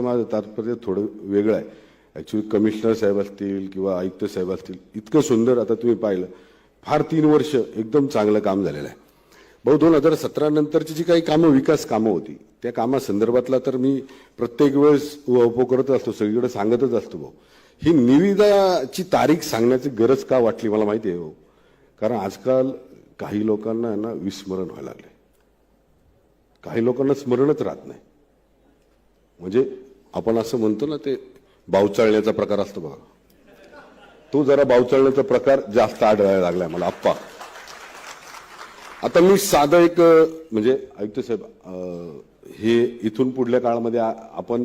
माझं तात्पर्य थोडं वेगळं आहे. ॲक्च्युली कमिशनर साहेब असतील किंवा आयुक्त साहेब असतील इतकं सुंदर आता तुम्ही पाहिलं. फार तीन वर्ष एकदम चांगलं काम झालेलं आहे. भाऊ दोन हजार सतरा नंतरची जी काही कामं विकास कामं होती त्या कामासंदर्भातला तर मी प्रत्येक वेळेस उपो करत असतो सगळीकडे सांगतच असतो भाऊ. ही निविदाची तारीख सांगण्याची गरज का वाटली मला माहिती आहे भाऊ? कारण आजकाल काही लोकांना यांना ना विस्मरण व्हायला लागले काही लोकांना स्मरणच राहत नाही. म्हणजे आपण असं म्हणतो ना ते बावचाळण्याचा प्रकार असतो बघा. तो जरा बावचाळण्याचा प्रकार जास्त आढळायला लागलाय मला आप्पा. आता मी साधं एक म्हणजे आयुक्त साहेब हे इथून पुढल्या काळामध्ये आपण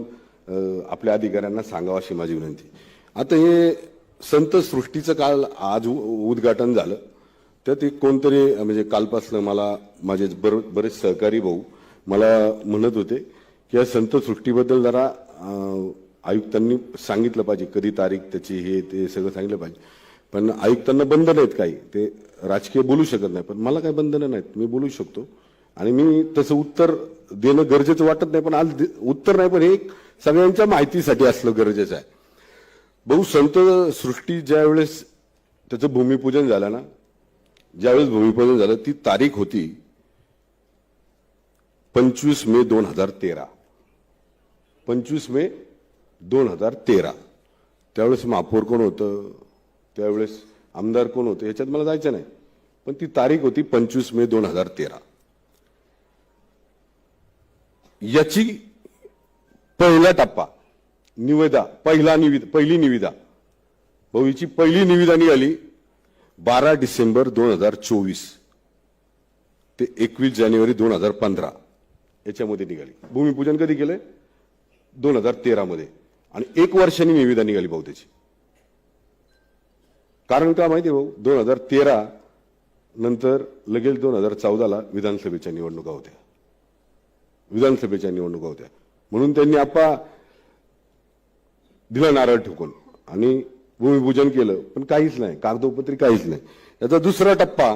आपल्या अधिकाऱ्यांना सांगावं अशी माझी विनंती. आता हे संत सृष्टीचं काल आज उ- उद्घाटन झालं. त्यात एक कोणतरी म्हणजे कालपासनं मला माझे बर बरेच सहकारी भाऊ मला म्हणत होते की या संत सृष्टीबद्दल जरा आयुक्तांनी सांगितलं पाहिजे कधी तारीख त्याची हे ते सगळं सांगितलं पाहिजे. पण आयुक्तांना बंधन आहेत काही ते राजकीय बोलू शकत नाही. पण मला काही बंधनं नाहीत मी बोलू शकतो. आणि मी तसं उत्तर देणं गरजेचं वाटत नाही पण आज उत्तर नाही पण हे एक सगळ्यांच्या माहितीसाठी असलं गरजेचं आहे. बहु संत सृष्टी ज्या वेळेस त्याचं भूमिपूजन झालं ना ज्यावेळेस भूमिपूजन झालं ती तारीख होती पंचवीस मे दोन हजार तेरा. पंचवीस मे दोन हजार तेरा. त्यावेळेस महापौर कोण होतं? त्यावेळेस आमदार कोण होतं? याच्यात मला जायचं नाही. पण ती तारीख होती पंचवीस मे दोन हजार तेरा. याची पहिला टप्पा निविदा पहिला निविदा पहिली निविदा. भविची पहिली निविदा निघाली बारा डिसेंबर दोन हजार चोवीस. ते एकवीस जानेवारी दोन हजार पंधरा. याच्यामध्ये निघाली. भूमिपूजन कधी केलंय? दोन हजार तेरा मध्ये. आणि एक वर्षांनी निविदा निघाली भाऊ त्याची. कारण का माहिती भाऊ? दोन हजार तेरा नंतर लगेच दोन हजार चौदाला विधानसभेच्या निवडणुका होत्या. विधानसभेच्या निवडणुका होत्या. म्हणून त्यांनी आप्पा दिला नारळ ठोकून आणि भूमिपूजन केलं. पण काहीच नाही. कागदोपत्री काहीच नाही. याचा दुसरा टप्पा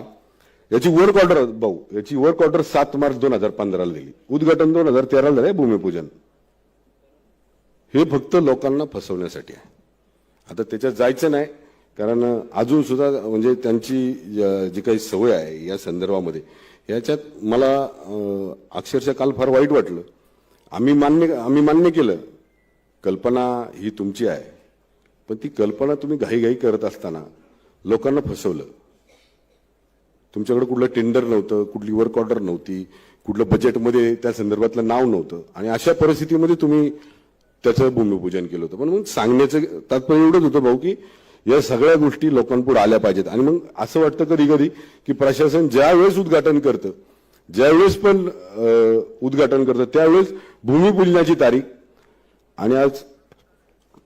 याची वर्क ऑर्डर भाऊ याची वर्क ऑर्डर सात मार्च दोन हजार पंधराला दिली. उद्घाटन दोन हजार तेराला झालं भूमिपूजन. हे फक्त लोकांना फसवण्यासाठी आहे. आता त्याच्यात जायचं नाही कारण अजून सुद्धा म्हणजे त्यांची जी काही सवय आहे या संदर्भामध्ये याच्यात मला अक्षरशः काल फार वाईट वाटलं. आम्ही मान्य आम्ही मान्य केलं कल्पना ही तुमची आहे पण ती कल्पना तुम्ही घाईघाई करत असताना लोकांना फसवलं. तुमच्याकडे कुठलं टेंडर नव्हतं कुठली वर्क ऑर्डर नव्हती कुठलं बजेटमध्ये त्या संदर्भातलं नाव नव्हतं आणि अशा परिस्थितीमध्ये तुम्ही त्याचं भूमिपूजन केलं होतं. पण मग सांगण्याचं तात्पर्य एवढंच होतं भाऊ की या सगळ्या गोष्टी लोकांपुढे आल्या पाहिजेत. आणि मग असं वाटतं कधी कधी की प्रशासन ज्या वेळेस उद्घाटन करतं ज्यावेळेस पण उद्घाटन करतं त्यावेळेस भूमिपूजनाची तारीख आणि आज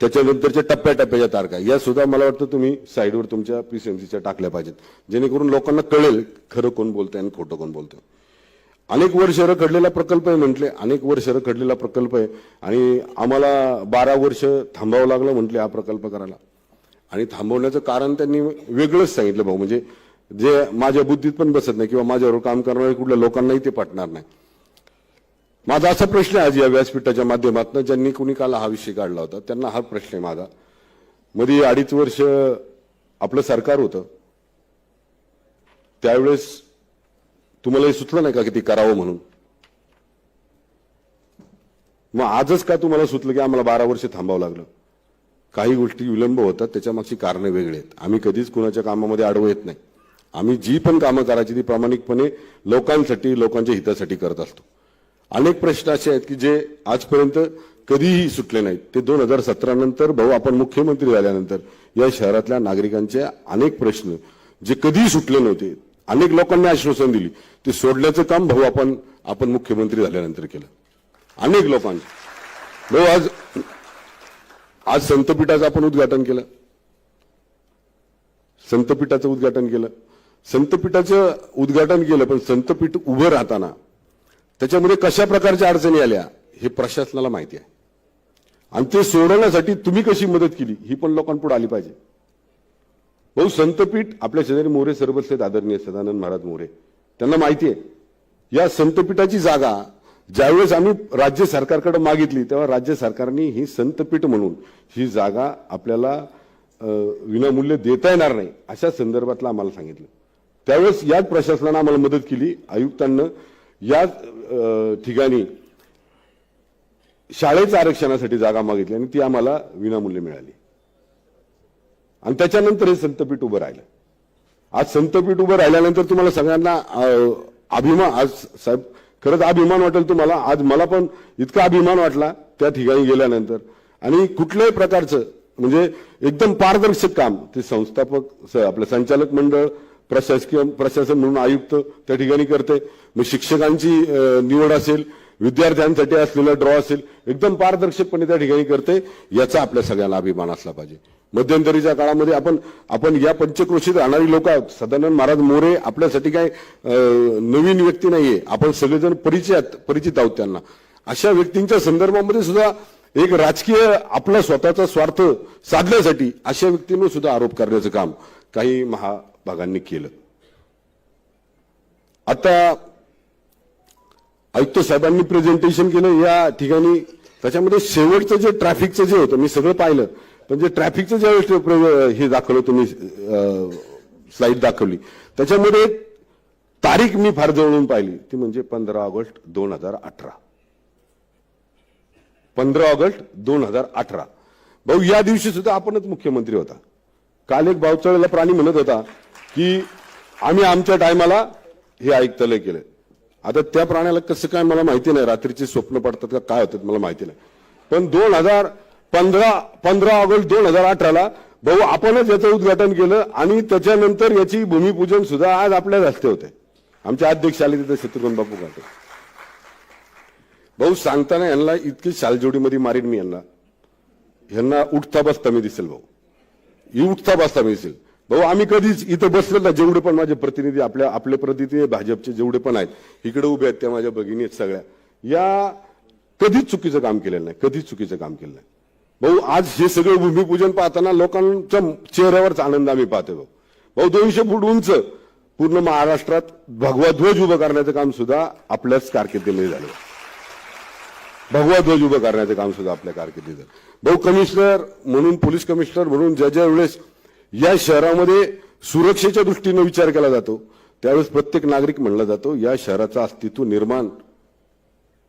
त्याच्यानंतरच्या टप्प्याटप्प्याच्या तारखा या सुद्धा मला वाटतं तुम्ही साईडवर तुमच्या पीसीएमसीच्या टाकल्या पाहिजेत. जेणेकरून लोकांना कळेल खरं कोण बोलतंय आणि खोटं कोण बोलतंय. अनेक वर्ष रखडलेला प्रकल्प आहे म्हटले अनेक वर्ष रखडलेला प्रकल्प आहे. आणि आम्हाला बारा वर्ष थांबावं लागलं म्हटले हा प्रकल्प करायला. आणि थांबवण्याचं कारण त्यांनी वेगळंच सांगितलं भाऊ म्हणजे जे माझ्या बुद्धीत पण बसत नाही किंवा माझ्यावर काम करणाऱ्या कुठल्या लोकांनाही ते पटणार नाही. माझा असा प्रश्न आहे आज या व्यासपीठाच्या माध्यमातून ज्यांनी कुणी काल हा विषय काढला होता त्यांना हा प्रश्न आहे माझा. मध्ये अडीच वर्ष आपलं सरकार होतं. त्यावेळेस तुम्हाला हे सुचलं नाही का की ते करावं म्हणून? मग आजच का तुम्हाला सुचलं की आम्हाला बारा वर्ष थांबावं लागलं? काही गोष्टी विलंब होतात त्याच्या मागची कारणं वेगळी आहेत. आम्ही कधीच कुणाच्या कामामध्ये आडवं येत नाही. आम्ही जी पण कामं करायची ती प्रामाणिकपणे लोकांसाठी लोकांच्या हितासाठी करत असतो. अनेक प्रश्न असे आहेत की जे आजपर्यंत कधीही सुटले नाहीत. ते दोन हजार सतरा नंतर भाऊ आपण मुख्यमंत्री झाल्यानंतर या शहरातल्या नागरिकांचे अनेक प्रश्न जे कधीही सुटले नव्हते अनेक लोकांनी आश्वासन दिली. ते सोडल्याचं काम भाऊ आपण आपण मुख्यमंत्री झाल्यानंतर केलं. अनेक लोकांचे भाऊ आज आज संतपीठाचं आपण उद्घाटन केलं. संतपीठाचं उद्घाटन केलं. संतपीठाचं उद्घाटन केलं पण संतपीठ उभं राहताना त्याच्यामध्ये कशा प्रकारच्या अडचणी आल्या हे प्रशासनाला माहिती आहे. आणि ते सोडवण्यासाठी तुम्ही कशी मदत केली ही पण लोकांपुढे आली पाहिजे. भाऊ संतपीठ आपल्या शेजारी मोरे सरबत आहेत आदरणीय सदानंद महाराज मोरे. त्यांना माहिती आहे या संतपीठाची जागा ज्यावेळेस आम्ही राज्य सरकारकडे मागितली तेव्हा राज्य सरकारने ही संतपीठ म्हणून ही जागा आपल्याला विनामूल्य देता येणार नाही अशा संदर्भातला आम्हाला सांगितलं. त्यावेळेस याच प्रशासनानं आम्हाला मदत केली आयुक्तांना याच ठिकाणी शाळेच्या आरक्षणासाठी जागा मागितली आणि ती आम्हाला विनामूल्य मिळाली. आणि त्याच्यानंतर हे संतपीठ उभं राहिलं. आज संतपीठ उभं राहिल्यानंतर तुम्हाला सगळ्यांना अभिमान आज साहेब खरंच अभिमान वाटेल तुम्हाला. आज मला पण इतका अभिमान वाटला त्या ठिकाणी गेल्यानंतर. आणि कुठल्याही प्रकारचं म्हणजे एकदम पारदर्शक काम ते संस्थापक आपलं संचालक मंडळ प्रशासकीय प्रशासन म्हणून आयुक्त त्या ठिकाणी करते. मग शिक्षकांची निवड असेल विद्यार्थ्यांसाठी असलेला ड्रॉ असेल एकदम पारदर्शकपणे त्या ठिकाणी करते याचा आपल्या सगळ्यांना अभिमान असला पाहिजे. मध्यंतरीच्या काळामध्ये आपण आपण या पंचक्रोशीत राहणारी लोक आहोत. सदानंद महाराज मोरे आपल्यासाठी काय नवीन व्यक्ती नाहीये. आपण सगळेजण परिचित परिचित आहोत त्यांना. अशा व्यक्तींच्या संदर्भामध्ये सुद्धा एक राजकीय आपला स्वतःचा स्वार्थ साधण्यासाठी अशा व्यक्तींवर सुद्धा आरोप करण्याचं काम काही महाभागांनी केलं. आता आयुक्त साहेबांनी प्रेझेंटेशन केलं या ठिकाणी त्याच्यामध्ये शेवटचं जे ट्रॅफिकचं जे होतं मी सगळं पाहिलं. पण जे ट्रॅफिकचं ज्यावेळेस हे दाखवलं तुम्ही स्लाईड दाखवली त्याच्यामध्ये तारीख मी फार जवळून पाहिली. ती म्हणजे पंधरा ऑगस्ट दोन हजार अठरा. पंधरा ऑगस्ट दोन हजार अठरा. भाऊ या दिवशी सुद्धा आपणच मुख्यमंत्री होता. काल एक बावचळेला प्राणी म्हणत होता की आम्ही आमच्या टायमाला हे आयुक्तालय केलं आता त्या प्राण्याला कसं काय मला माहिती नाही रात्रीचे स्वप्न पडतात का काय होतात मला माहिती नाही. पण दोन हजार पंधरा पंधरा ऑगस्ट दोन हजार अठराला भाऊ आपणच याचं उद्घाटन केलं आणि त्याच्यानंतर याची भूमिपूजन सुद्धा आज आपल्या हस्ते होते आमचे अध्यक्ष आले तिथे शत्रुघ्न बापू घाटे. भाऊ सांगताना यांना इतकी शालजोडीमध्ये मारीन मी यांना. यांना उठता बसता मी दिसेल भाऊ. ही उठता बसता मी दिसेल. भाऊ आम्ही कधीच इथं बसलो ना जेवढे पण माझे प्रतिनिधी आपल्या आपले प्रतिनिधी भाजपचे जेवढे पण आहेत इकडे उभे आहेत त्या माझ्या भगिनी आहेत सगळ्या. या कधीच चुकीचं काम केलेलं नाही. कधीच चुकीचं काम केलं नाही. भाऊ आज हे सगळं भूमिपूजन पाहताना लोकांच्या चेहऱ्यावरच आनंद आम्ही पाहतो भाऊ. भाऊ दोनशे फूट उंच पूर्ण महाराष्ट्रात भगवा ध्वज उभं करण्याचं काम सुद्धा आपल्याच कारकिर्दीमध्ये झालं. भगवा ध्वज उभं करण्याचं काम सुद्धा आपल्या कारकिर्दीत झालं. भाऊ कमिशनर म्हणून पोलीस कमिशनर म्हणून ज्या ज्या वेळेस या शहरामध्ये सुरक्षेच्या दृष्टीनं विचार केला जातो. त्यावेळेस प्रत्येक नागरिक म्हणला जातो या शहराचं अस्तित्व निर्माण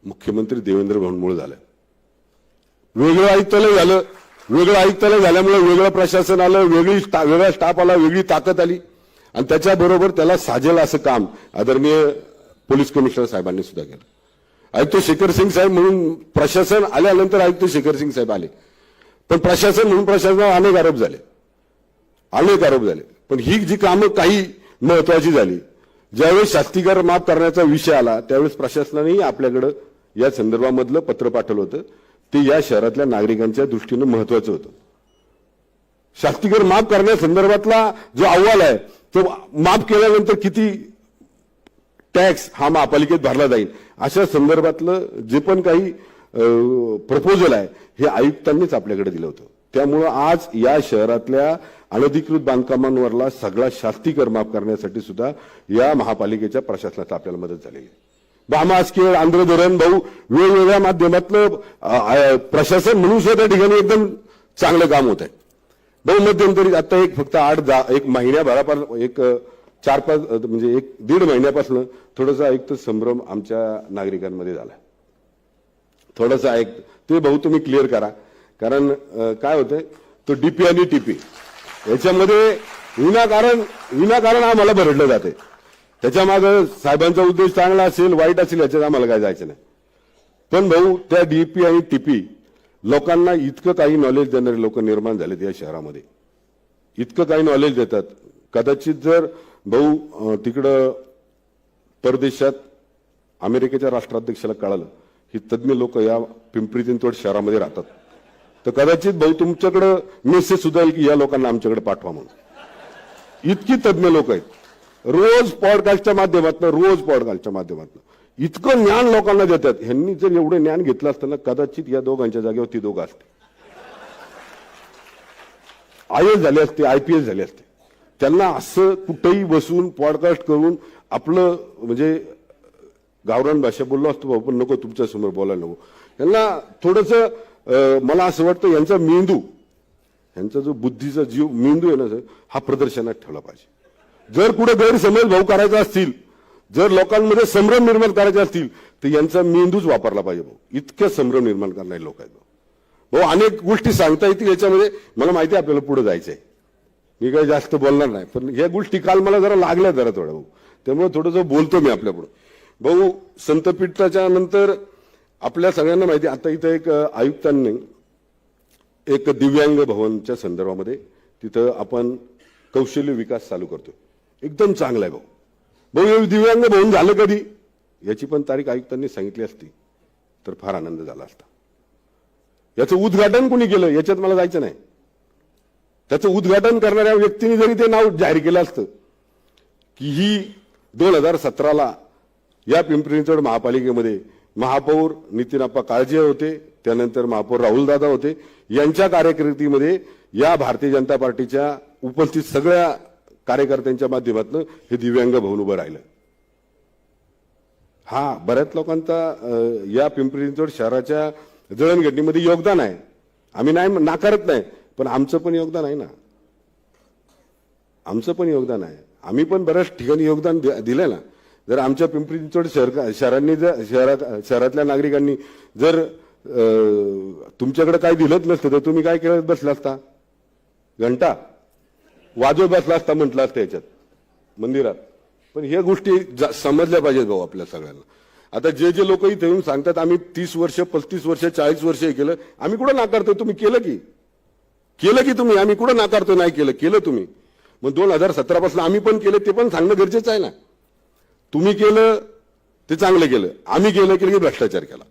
मुख्यमंत्री देवेंद्र भवनमुळे झालं. वेगळं आयुक्तालय झालं वेगळं आयुक्तालय झाल्यामुळे वेगळं प्रशासन आलं वेगळी स्टा- वेगळा स्टाफ आला वेगळी ताकद आली. आणि त्याच्याबरोबर त्याला साजेल असं काम आदरणीय पोलीस कमिशनर साहेबांनी सुद्धा केलं. आयुक्त शेखर सिंग साहेब म्हणून प्रशासन आल्यानंतर आयुक्त शेखर सिंग साहेब आले. पण प्रशासन म्हणून प्रशासनावर अनेक आरोप झाले. अनेक आरोप झाले. पण ही जी कामं काही महत्वाची झाली ज्यावेळेस शास्तीकर माफ करण्याचा विषय आला त्यावेळेस प्रशासनानेही आपल्याकडं या संदर्भामधलं पत्र पाठवलं होतं. ते या शहरातल्या नागरिकांच्या दृष्टीनं महत्वाचं होतं. शास्तीकर माफ करण्यासंदर्भातला जो अहवाल आहे तो माफ केल्यानंतर किती टॅक्स हा महापालिकेत भरला जाईल? अशा संदर्भातलं जे पण काही प्रपोजल आहे हे आयुक्तांनीच आपल्याकडे दिलं होतं. त्यामुळं आज या शहरातल्या अनधिकृत बांधकामांवरला सगळा शास्तीकर माफ करण्यासाठी सुद्धा या महापालिकेच्या प्रशासनाचा आपल्याला मदत झालेली आहे. बामासखेळ आंध्र धरण भाऊ वेगवेगळ्या माध्यमातलं प्रशासन म्हणून सुद्धा त्या ठिकाणी एकदम चांगलं काम होत आहे भाऊ मध्यंतरी आता एक फक्त आठ दहा एक महिन्याभरापासून एक चार पाच म्हणजे एक दीड महिन्यापासून थोडासा एक तर संभ्रम आमच्या नागरिकांमध्ये झाला थोडासा एक ते भाऊ तुम्ही क्लिअर करा. कारण काय होतंय? तो डीपी आणि टीपी याच्यामध्ये विनाकारण विनाकारण आम्हाला भरडलं जाते त्याच्यामागे साहेबांचा उद्देश चांगला असेल वाईट असेल याच्यात आम्हाला काय जायचं नाही. पण भाऊ त्या डीपी आणि टीपी लोकांना इतकं काही नॉलेज देणारे लोक निर्माण झालेत या शहरामध्ये. इतकं काही नॉलेज देतात. कदाचित जर भाऊ तिकडं परदेशात अमेरिकेच्या राष्ट्राध्यक्षाला कळालं ही तज्ज्ञ लोक या पिंपरी चिंचवड शहरामध्ये राहतात. तर कदाचित भाऊ तुमच्याकडं मेसेज सुद्धा येईल की या लोकांना आमच्याकडे पाठवा म्हणून. इतकी तज्ज्ञ लोक आहेत. रोज पॉडकास्टच्या माध्यमातून रोज पॉडकास्टच्या माध्यमातून. इतकं ज्ञान लोकांना देतात. ह्यांनी जर एवढं ज्ञान घेतलं असतं ना कदाचित या दोघांच्या जागेवर ती दोघं असते आय एस झाले असते आय पी एस झाले असते. त्यांना असं कुठेही बसून पॉडकास्ट करून आपलं म्हणजे गावरान भाषा बोललो असतो बाबा पण नको तुमच्यासमोर बोलायला नको. यांना थोडस मला असं वाटतं यांचा मेंदू यांचा जो बुद्धीचा जीव मेंदू आहे ना सर हा प्रदर्शनात ठेवला पाहिजे. जर कुठे गैरसमज भाऊ करायचा असतील जर लोकांमध्ये संभ्रम निर्माण करायचे असतील तर यांचा मेंदूच वापरला पाहिजे भाऊ. इतकं संभ्रम निर्माण करणारे लोक आहेत भाऊ. भाऊ अनेक गोष्टी सांगता येतील याच्यामध्ये. मला माहिती आहे आपल्याला पुढे आहे मी काही जास्त बोलणार नाही पण ह्या गोष्टी काल मला जरा लागल्या जरा थोड्या भाऊ. त्यामुळे थोडंसं बोलतो मी आपल्या पुढे भाऊ संतपीठाच्या नंतर आपल्या सगळ्यांना माहिती आहे, आता इथं एक आयुक्तांनी एक दिव्यांग भवनच्या संदर्भामध्ये तिथं आपण कौशल्य विकास चालू करतो एकदम चांगला आहे भाऊ. भाऊ हे दिव्यांग भवन झालं कधी? याची पण तारीख आयुक्तांनी सांगितली असती तर फार आनंद झाला असता. याचं उद्घाटन कुणी केलं? याच्यात मला जायचं नाही. त्याचं उद्घाटन करणाऱ्या व्यक्तीने जरी ते नाव जाहीर केलं असतं की ही दोन हजार सतराला या पिंपरी चिंचवड महापालिकेमध्ये महापौर नितीनप्पा काळजे होते त्यानंतर महापौर राहुलदादा होते. यांच्या कार्यकिर्दीमध्ये या भारतीय जनता पार्टीच्या उपस्थित सगळ्या कार्यकर्त्यांच्या माध्यमातून हे दिव्यांग भवन उभं राहिलं. हा बऱ्याच लोकांचा या पिंपरी चिंचवड शहराच्या जळणघटनेमध्ये योगदान आहे. आम्ही नाही नाकारत नाही पण आमचं पण योगदान आहे ना. आमचं पण योगदान आहे. आम्ही पण बऱ्याच ठिकाणी योगदान दि- दिलंय ना. जर आमच्या पिंपरी चिंचवड शहर शहरांनी जर शहरात शहरातल्या नागरिकांनी जर तुमच्याकडे काही दिलंच नसतं तर तुम्ही काय केलं बसला असता? घंटा? वाजवत बसला असता म्हटलं असतं याच्यात मंदिरात. पण ह्या गोष्टी जा- समजल्या पाहिजेत भाऊ आपल्या सगळ्यांना. आता जे जे लोक इथे येऊन सांगतात आम्ही तीस वर्ष पस्तीस वर्ष चाळीस वर्ष हे केलं आम्ही कुठं नाकारतो तुम्ही केलं की? केलं की तुम्ही? आम्ही कुठं नाकारतो नाही केलं. केलं तुम्ही. मग दोन हजार सतरापासून आम्ही पण केलं ते पण सांगणं गरजेचं आहे ना. तुम्ही केलं ते चांगलं केलं. आम्ही केलं केलं की भ्रष्टाचार केला.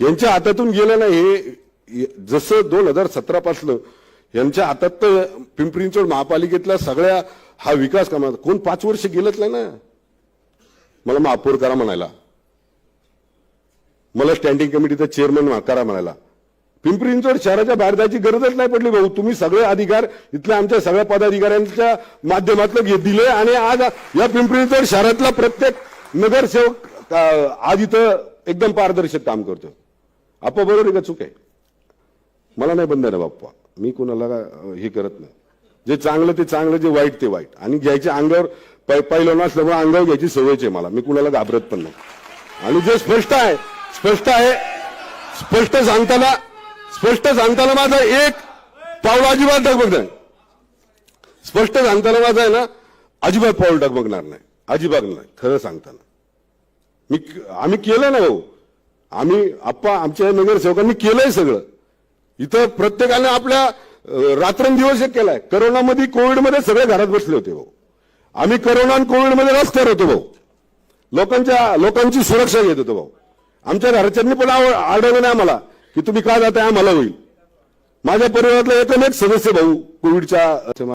यांच्या हातातून गेलं ना हे जसं दोन हजार सतरा पासलं यांच्या हातात तर पिंपरी चिंचवड महापालिकेतल्या सगळ्या हा विकास कामा कोण पाच वर्ष गेलंच नाही ना? मला महापौर करा म्हणायला. मला स्टँडिंग कमिटीचा चेअरमन करा म्हणायला. पिंपरी चिंचवड शहराच्या बाहेर जायची गरजच नाही पडली भाऊ. तुम्ही सगळे अधिकार इथल्या आमच्या सगळ्या पदाधिकाऱ्यांच्या माध्यमातून घे दिले आणि आज या पिंपरी चिंचवड शहरातला प्रत्येक नगरसेवक आज इथं एकदम पारदर्शक काम करतो आपा बरोबर आहे का चूक आहे? मला नाही बंधन आहे बाप्पा. मी कोणाला हे करत नाही. जे चांगलं ते चांगलं जे वाईट ते वाईट. आणि घ्यायच्या अंगावर पहिलं नसल्यामुळे अंगावर घ्यायची सवयच आहे मला. मी कुणाला घाबरत पण नाही. आणि जे स्पष्ट आहे स्पष्ट आहे स्पष्ट सांगताना स्पष्ट सांगताना माझा एक पाऊल अजिबात डगमगणार नाही. स्पष्ट सांगताना माझा आहे ना अजिबात पाऊल डगमगणार नाही. अजिबात नाही खरं सांगताना. मी आम्ही केलं ना भाऊ हो. आम्ही आप्पा आमच्या नगरसेवकांनी केलंय सगळं. इथं प्रत्येकाने आपल्या रात्रंदिवस एक केलाय. करोनामध्ये कोविडमध्ये सगळे घरात बसले होते भाऊ. आम्ही करोना आणि कोविडमध्ये रस्त्यावर होतो भाऊ. लोकांच्या लोकांची सुरक्षा घेत होतो भाऊ. आमच्या घरच्यांनी पण आव- आढळलं नाही आम्हाला. की तुम्ही का जाताय? आम्हाला होईल. माझ्या परिवारातला एकमेक सदस्य भाऊ कोविडच्या